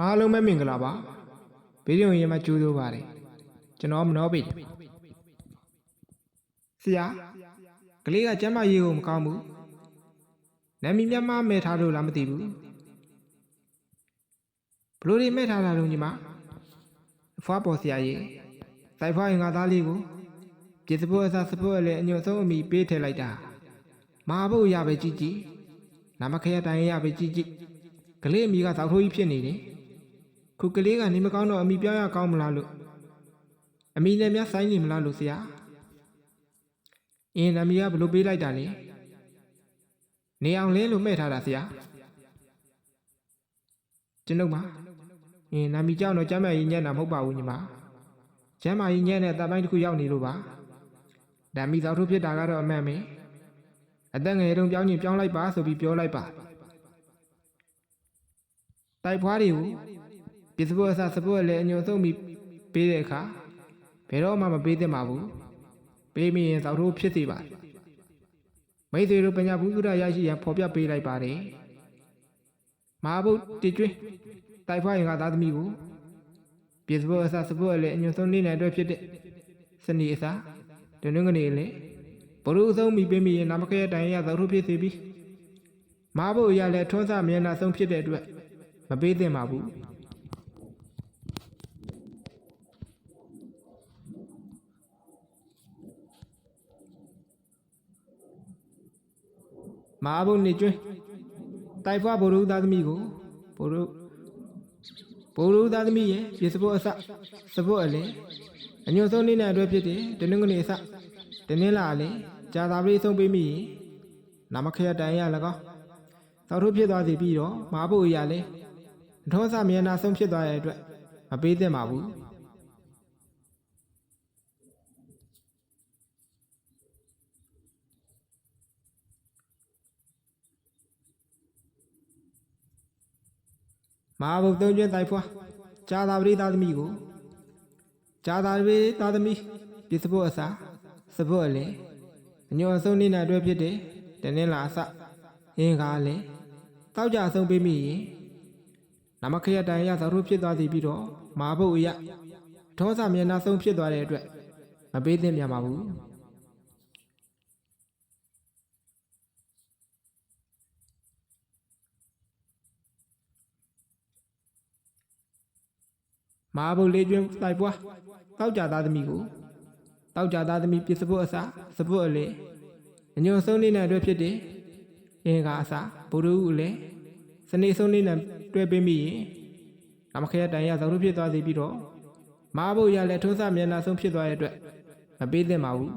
အားလုံးပဲမင်္ဂလာပါဗီဒီယိုရင်မှာကြိုးစိုးပါတယ်ကျွန်တော်မနောပေဆရာကလေးကကျမ်းမာရေးကိုမကောင်းဘူးနာမည်မြတ်မမဲ့ထားလို့လားမသိဘူးဘလို့တွေမဲ့ထားတာလုံးညီမဖွားပေါ်ဆရာကြီးစိုက်ဖွားရင်ငါသားလေးကိုပြည်စဖို့အစားစဖို့လည်းအညွတ်ဆုံးအမိပေးထည့်လိုက်တာမဟာဘုတ်ရပဲကြည့်ကြည့်နာမခရတိုင်ရပဲကြည့်ကြည့်ကလေးအမိကသောက်ထိုးကြီးဖြစ်နေတယ် ခုကလေးကနေမကောင်းတော့အမိပြောင်းရကောင်းမလားလို့အမိနဲ့များဆိုင်နေမလားလို့ဆရာအင်းအမိကဘလို့ပေးလိုက်တာလဲနေအောင်လင်းလို့မဲ့ထားတာဆရာကျွန်ုပ်မှာအင်းနာမီကြောင့်တော့ကျမ်းမာရေးညံ့တာမဟုတ်ပါဘူးညီမကျမ်းမာရေးညံ့တဲ့အပိုင်းတစ်ခုရောက်နေလို့ပါဒါမိသောက်ထုတ်ဖြစ်တာကတော့အမှန်ပဲအသက်ငယ်တုန်းပြောင်းရင်ပြောင်းလိုက်ပါဆိုပြီးပြောလိုက်ပါတိုက်ဖွားတွေကို ပစ္စည်းအစားစပွက်လည်းအညွန်ဆုံးပြီးပေးတဲ့အခါဘယ်တော့မှမပေးသင့်ပါဘူးပေးမိရင်သောက်ထုတ်ဖြစ်စေပါမိတ်ဆွေတို့ပညာဘူးသုဒရရှိရန်ဖော်ပြပေးလိုက်ပါတယ်မဟာဘုတ်တကျွင်းတိုက်ဖွားရင်ကသားသမီးကိုပစ္စည်းအစားစပွက်လည်းအညွန်ဆုံးနေတဲ့အတွက်ဖြစ်တဲ့စနေအစားဒနုငနေလေဘရုအဆုံးမိပေးမိရင်နမခရဲ့တိုင်ရသောထုတ်ဖြစ်စေပြီးမဟာဘုတ်ရလည်းထွန်းစမျက်နှာဆုံးဖြစ်တဲ့အတွက်မပေးသင့်ပါဘူး မဟာဘုတ်နေကျွင်းတိုက်ဖွားဘိုလ်ရုသားသမီးကိုဘိုလ်ရုဘိုလ်ရုသားသမီးရဲ့ရေစပုတ်အစစပုတ်အလင်းအညွန့်ဆုံးနေတဲ့အတွက်ဖြစ်တဲ့တနင်္ဂနွေအစတနင်္လာအလင်းကြာသာပရိဆုံးပေးမိရင်နာမခရတိုင်ရ၎င်းသောက်ထုတ်ဖြစ်သွားစီပြီးတော့မဟာဘုတ်အရာလဲအထောစမျက်နှာဆုံးဖြစ်သွားတဲ့အတွက်မပေးသင့်ပါဘူး မဟာဘုတ်သုံးကျွန်းတိုက်ဖွာဂျာသာပရိသားသမီးကိုဂျာသာပရိသားသမီးပစ္စဖို့အစာစဖို့အလေအညောအဆုံးနေနဲ့အတွက်ဖြစ်တဲ့တနင်္လာအစအင်းကားလေတောက်ကြအဆုံးပေးမိရင်နမခရတိုင်ရသောတို့ဖြစ်သွားသည်ပြီးတော့မဟာဘုတ်အရထောစမျက်နှာဆုံးဖြစ်သွားတဲ့အတွက်မပေးသင့်ပြန်ပါဘူး မဟာဘုတ်လေးကျွန်းတိုက်ပွားတောက်ကြသားသမီးကိုတောက်ကြသားသမီးပြစ်စပုတ်အစာစပုတ်အလေအညွန်ဆုံးနေတဲ့အတွက်ဖြစ်တယ်အင်္ဂါအစာဘုရုအလေစနေဆုံးနေနဲ့တွဲပေးမိရင်နမခရတိုင်ရသောတို့ဖြစ်သွားစေပြီးတော့မဟာဘုတ်ရလည်းထုံးစမျက်နှာဆုံးဖြစ်သွားတဲ့အတွက်မပေးသင့်ပါဘူး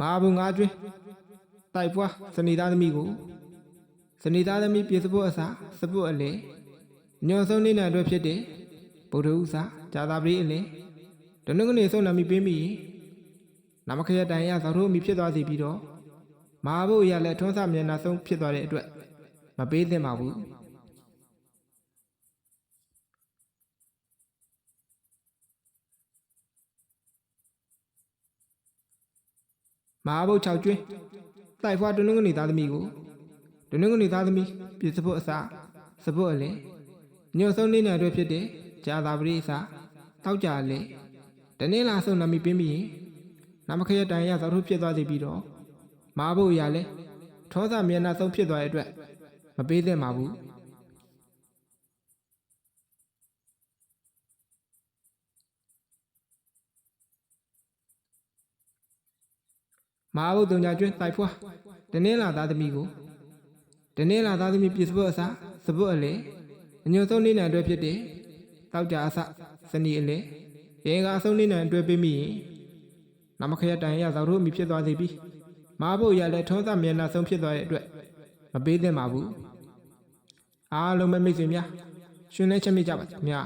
မဟာဘုတ်ငါးကျွန်းတိုက်ပွားစနေသားသမီးကိုစနေသားသမီးပြစ်စပုတ်အစာစပုတ်အလေညွန်ဆုံးနေတဲ့အတွက်ဖြစ်တယ်ဗုဒ္ဓဥစာဂျာသာပရိအလေဒနုကနေဆုံးနာမိပေးမိရင်နမခရတိုင်ရသောတို့မိဖြစ်သွားစီပြီးတော့မဟာဘုတ်ရလည်းထွန်းစမျက်နှာဆုံးဖြစ်သွားတဲ့အတွက်မပေးသင့်ပါဘူး မဟာဘုတ်6ကျွင်းတိုက်ဖွာဒနုကနေသားသမီးကိုဒနုကနေသားသမီးပြစ်စပုတ်အစာစပုတ်အလေညွန်ဆုံးနေတဲ့အတွက်ဖြစ်တဲ့ဂျာသာပရိအစာတောက်ကြလေတနင်္လာဆုံးနာမိပေးမိရင်နမခရတိုင်ရသောတို့ဖြစ်သွားစီပြီးတော့မဟာဘုတ်ရလည်းထောစမျက်နှာဆုံးဖြစ်သွားတဲ့အတွက်မပေးသင့်ပါဘူး မဟာဘုတ်တုံညာကျွန်းတိုက်ဖွာတနင်္လာသားသမီးကိုတနင်္လာသားသမီးပြစ်စပုတ်အစာစပုတ်အလေအညွန်ဆုံးနေတဲ့အတွက်ဖြစ်တဲ့တောက်ကြအစစနီအလေရေကအဆုံးနေတဲ့အတွက်ပေးမိရင်နမခရတိုင်ရသောတို့မိဖြစ်သွားစေပြီးမဟာဘုတ်ရလည်းထုံးစမျက်နှာဆုံးဖြစ်သွားတဲ့အတွက်မပေးသင့်ပါဘူးအားလုံးပဲမိတ်ဆွေများရှင်လဲချက်မိကြပါခင်ဗျာ